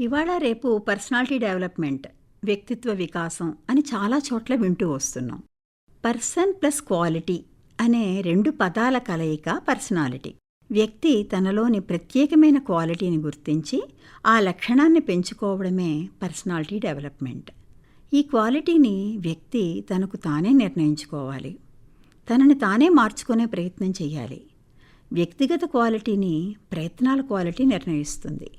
ఇవాళ రేపు personality development వ్యక్తిత్వ వికాసం అని చాలా చోట్ల వింటూ వస్తున్నాం. పర్సన్ ప్లస్ క్వాలిటీ అనే రెండు పదాల కలయిక పర్సనాలిటీ. వ్యక్తి తనలోని ప్రత్యేకమైన క్వాలిటీని గుర్తించి ఆ లక్షణాన్ని పెంచుకోవడమే పర్సనాలిటీ డెవలప్మెంట్. ఈ క్వాలిటీని వ్యక్తి తనకు తానే నిర్ణయించుకోవాలి. తనని తానే మార్చుకునే ప్రయత్నం చేయాలి. వ్యక్తిగత క్వాలిటీని ప్రయత్నాల క్వాలిటీ నిర్ణయిస్తుంది.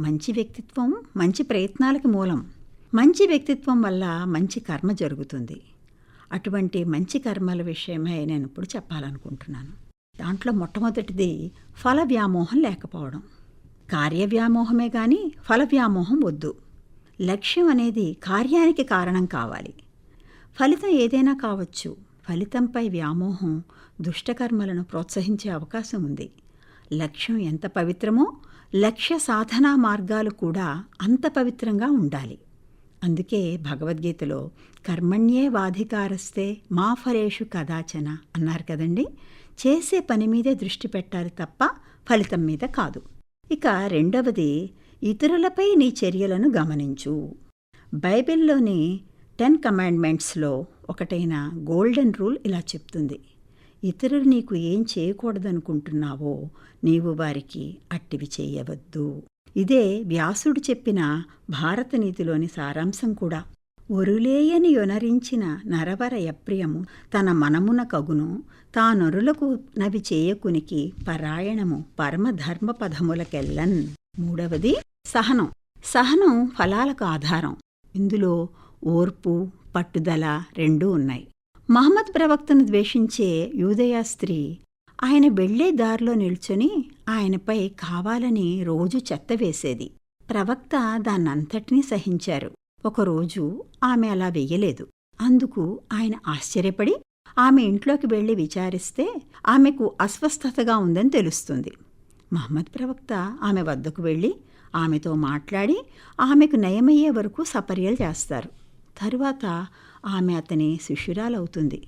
మంచి వ్యక్తిత్వం మంచి ప్రయత్నాలకి మూలం. మంచి వ్యక్తిత్వం వల్ల మంచి కర్మ జరుగుతుంది. అటువంటి మంచి కర్మల విషయమై నేను ఇప్పుడు చెప్పాలనుకుంటున్నాను. దాంట్లో మొట్టమొదటిది ఫల వ్యామోహం లేకపోవడం. కార్య వ్యామోహమే కానీ ఫల వ్యామోహం వద్దు. లక్ష్యం అనేది కార్యానికి కారణం కావాలి. ఫలితం ఏదైనా కావచ్చు. ఫలితంపై వ్యామోహం దుష్టకర్మలను ప్రోత్సహించే అవకాశం ఉంది. లక్ష్యం ఎంత పవిత్రమో లక్ష్య సాధనా మార్గాలు కూడా అంత పవిత్రంగా ఉండాలి. అందుకే భగవద్గీతలో కర్మణ్యే వాధికారస్తే మా ఫలేషు కదాచన అన్నారు కదండి. చేసే పని మీదే దృష్టి పెట్టాలి తప్ప ఫలితం మీద కాదు. ఇక రెండవది ఇతరులపై నీ చర్యలను గమనించు. బైబిల్లోని టెన్ కమాండ్మెంట్స్లో ఒకటైన గోల్డెన్ రూల్ ఇలా చెప్తుంది. ఇతరులు నీకు ఏం చేయకూడదనుకుంటున్నావో నీవు వారికి అట్టివి చేయవద్దు. ఇదే వ్యాసుడు చెప్పిన భారత నీతిలోని సారాంశం కూడా. ఒరులేయని యొనరించిన నరవర యప్రియము తన మనమున కగును తానొరులకు నవి చేయకునికి పరాయణము పరమధర్మ పదములకెల్లన్. మూడవది సహనం. సహనం ఫలాలకు ఆధారం. ఇందులో ఓర్పు పట్టుదల రెండూ ఉన్నాయి. మహమ్మద్ ప్రవక్తను ద్వేషించే యూదయా స్త్రీ ఆయన వెళ్ళే దారిలో నిల్చొని ఆయనపై కావాలని రోజు చెత్త వేసేది. ప్రవక్త దాన్నంతటినీ సహించారు. ఒకరోజు ఆమె అలా వెయ్యలేదు. అందుకు ఆయన ఆశ్చర్యపడి ఆమె ఇంట్లోకి వెళ్ళి విచారిస్తే ఆమెకు అస్వస్థతగా ఉందని తెలుస్తుంది. మహమ్మద్ ప్రవక్త ఆమె వద్దకు వెళ్ళి ఆమెతో మాట్లాడి ఆమెకు నయమయ్యే వరకు సపర్యలు చేస్తారు. తరువాత ఆమె అతని శిష్యురాలవుతుంది.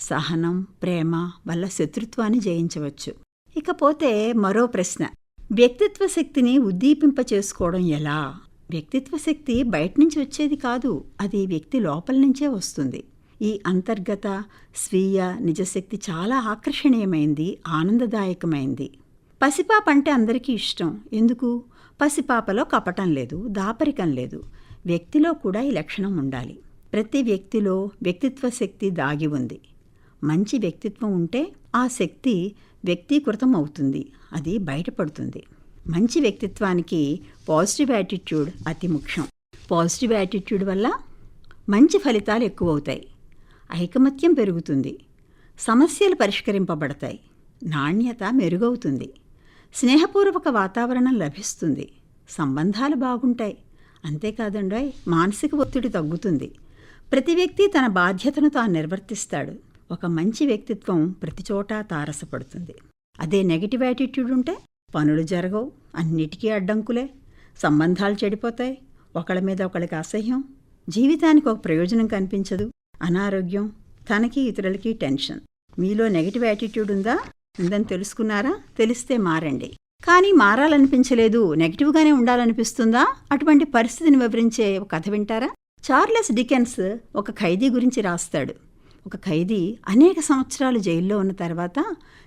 సహనం ప్రేమ వల్ల శత్రుత్వాన్ని జయించవచ్చు. ఇకపోతే మరో ప్రశ్న. వ్యక్తిత్వ శక్తిని ఉద్దీపింప చేసుకోవడం ఎలా? వ్యక్తిత్వ శక్తి బయట నుంచి వచ్చేది కాదు అది వ్యక్తి లోపల నుంచే వస్తుంది. ఈ అంతర్గత స్వీయ నిజశక్తి చాలా ఆకర్షణీయమైంది ఆనందదాయకమైంది. పసిపాప అంటే అందరికీ ఇష్టం. ఎందుకు? పసిపాపలో కపటం లేదు దాపరికం లేదు. వ్యక్తిలో కూడా ఈ లక్షణం ఉండాలి. ప్రతి వ్యక్తిలో వ్యక్తిత్వ శక్తి దాగి ఉంది. మంచి వ్యక్తిత్వం ఉంటే ఆ శక్తి వ్యక్తీకృతం అవుతుంది. అది బయటపడుతుంది. మంచి వ్యక్తిత్వానికి పాజిటివ్ యాటిట్యూడ్ అతి ముఖ్యం. పాజిటివ్ యాటిట్యూడ్ వల్ల మంచి ఫలితాలు ఎక్కువ అవుతాయి ఐకమత్యం పెరుగుతుంది. సమస్యలు పరిష్కరింపబడతాయి. నాణ్యత మెరుగవుతుంది. స్నేహపూర్వక వాతావరణం లభిస్తుంది. సంబంధాలు బాగుంటాయి. అంతేకాదండోయ్ మానసిక ఒత్తిడి తగ్గుతుంది. ప్రతి వ్యక్తి తన బాధ్యతను తాను నిర్వర్తిస్తాడు. ఒక మంచి వ్యక్తిత్వం ప్రతి చోట తారసపడుతుంది. అదే నెగిటివ్ యాటిట్యూడ్ ఉంటే పనులు జరగవు అన్నిటికీ అడ్డంకులే. సంబంధాలు చెడిపోతాయి ఒకళ్ళ మీద ఒకళ్ళకి అసహ్యం జీవితానికి ఒక ప్రయోజనం కనిపించదు అనారోగ్యం తనకి ఇతరులకి టెన్షన్. మీలో నెగిటివ్ యాటిట్యూడ్ ఉందా? ఉందని తెలుసుకున్నారా? తెలిస్తే మారండి. కానీ మారాలనిపించలేదు. నెగిటివ్గానే ఉండాలనిపిస్తుందా? అటువంటి పరిస్థితిని వివరించే ఒక కథ వింటారా? చార్లెస్ డికెన్స్ ఒక ఖైదీ గురించి రాస్తాడు. ఒక ఖైదీ అనేక సంవత్సరాలు జైల్లో ఉన్న తర్వాత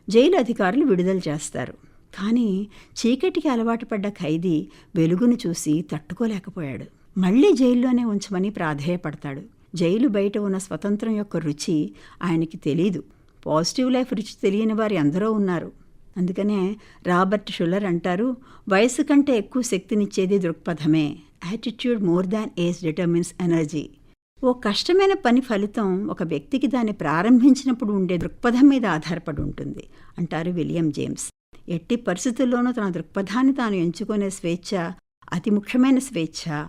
జైలు అధికారులు విడుదల చేస్తారు. కానీ చీకటికి అలవాటు పడ్డ ఖైదీ వెలుగును చూసి తట్టుకోలేకపోయాడు. మళ్ళీ జైల్లోనే ఉంచమని ప్రాధేయపడతాడు. జైలు బయట ఉన్న స్వతంత్రం యొక్క రుచి ఆయనకి తెలీదు. పాజిటివ్ లైఫ్ రుచి తెలియని వారు ఎందరో ఉన్నారు. అందుకనే రాబర్ట్ షులర్ అంటారు వయసు కంటే ఎక్కువ శక్తినిచ్చేది దృక్పథమే. Attitude more than age determines energy ఓ కష్టమైన పని ఫలితం ఒక వ్యక్తికి దాన్ని ప్రారంభించినప్పుడు ఉండే దృక్పథం మీద ఆధారపడి ఉంటుంది అంటారు విలియం జేమ్స్. ఎట్టి పరిస్థితుల్లోనూ తన దృక్పథాన్ని తాను ఎంచుకునే స్వేచ్ఛ అతి ముఖ్యమైన స్వేచ్ఛ.